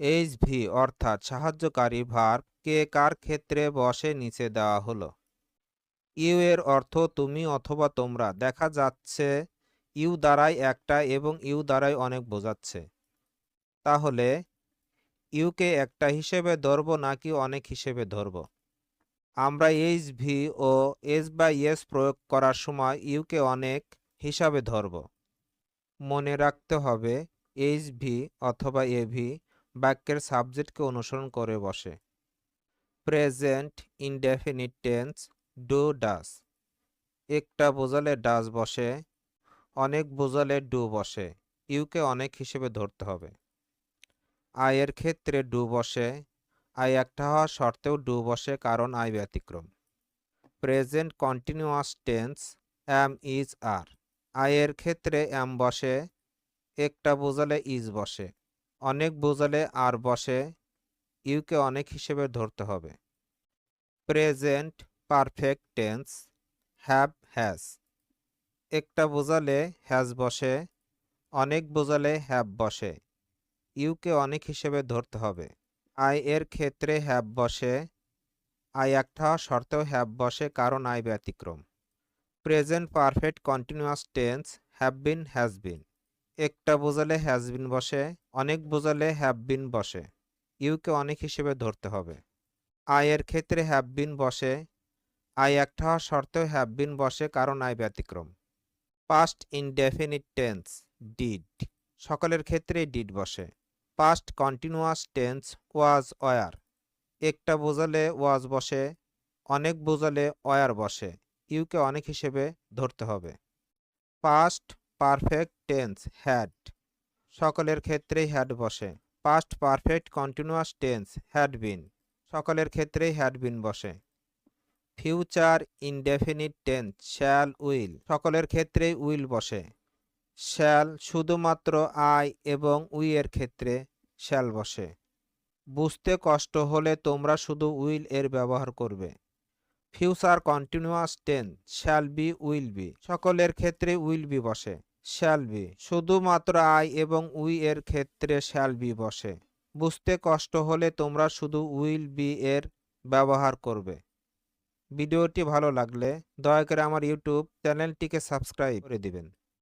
H V অর্থাৎ সাহায্যকারী verb কে কার ক্ষেত্রে বসে নিচে দেওয়া হলো? ইউ এর অর্থ তুমি অথবা তোমরা। দেখা যাচ্ছে ইউ দ্বারাই একটা এবং ইউ দ্বারাই অনেক বোঝাচ্ছে। তাহলে ইউকে একটা হিসেবে ধরব নাকি অনেক হিসেবে ধরব? আমরা এইচ ভি ও এস বা এস প্রয়োগ করার সময় ইউকে অনেক হিসাবে ধরব। মনে রাখতে হবে এইচ ভি অথবা এভি বাক্যের সাবজেক্টকে অনুসরণ করে বসে। Present indefinite tense do does. একটা বোঝালে ডাস বসে, অনেক বোঝালে ডু বসে। ইউকে অনেক হিসেবে ধরতে হবে। আয়ের ক্ষেত্রে ডু বসে, আই একটা হওয়া সত্ত্বেও ডু বসে কারণ আই ব্যতিক্রম। Present continuous tense am is are. আয়ের ক্ষেত্রে অ্যাম বসে, একটা বোঝালে ইজ বসে। অনেক বোঝালে আর বসে ইউকে অনেক হিসেবে ধরতে হবে। Present perfect tense have has. একটা বোঝালে হ্যাজ বসে, অনেক বোঝালে হ্যাভ বসে, ইউকে অনেক হিসেবে ধরতে হবে। আই এর ক্ষেত্রে হ্যাভ বসে, আই একটা শর্তেও হ্যাভ বসে, কারণ আই ব্যতিক্রম। Present perfect continuous tense have been, has been. একটা বোঝালে হ্যাজ বিন বসে, অনেক বোঝালে হ্যাভ বিন বসে। ইউকে অনেক হিসেবে ধরতে হবে। আই এর ক্ষেত্রে হ্যাভ বিন বসে। আই একটা হওয়া শর্তেও হ্যাভ বিন বসে কারণ আয় ব্যতিক্রম। পাস্ট ইনডেফিনিট টেন্স ডিড সকলের ক্ষেত্রে ডিড বসে। Past continuous tense was were একটা বোঝালে ওয়াজ বসে, অনেক বোঝালে ওয়ার বসে। ইউকে অনেক হিসেবে ধরতে হবে। পাস্ট পারফেক্ট টেন্স হ্যাড সকলের ক্ষেত্রেই হ্যাড বসে। Past perfect continuous tense had been সকলের ক্ষেত্রেই হ্যাড বিন বসে। Future indefinite tense shall will সকলের ক্ষেত্রেই উইল বসে। শ্যাল শুধুমাত্র আই এবং উই এর ক্ষেত্রে শ্যাল বসে। বুঝতে কষ্ট হলে তোমরা শুধু উইল এর ব্যবহার করবে। Future continuous tense shall be will be সকলের ক্ষেত্রে উইল বি বসে। শ্যাল বি শুধুমাত্র আই এবং উই এর ক্ষেত্রে শ্যাল বি বসে। বুঝতে কষ্ট হলে তোমরা শুধু উইল বি এর ব্যবহার করবে। ভিডিওটি ভালো লাগলে দয়া করে আমার ইউটিউব চ্যানেলটিকে সাবস্ক্রাইব করে দিবেন।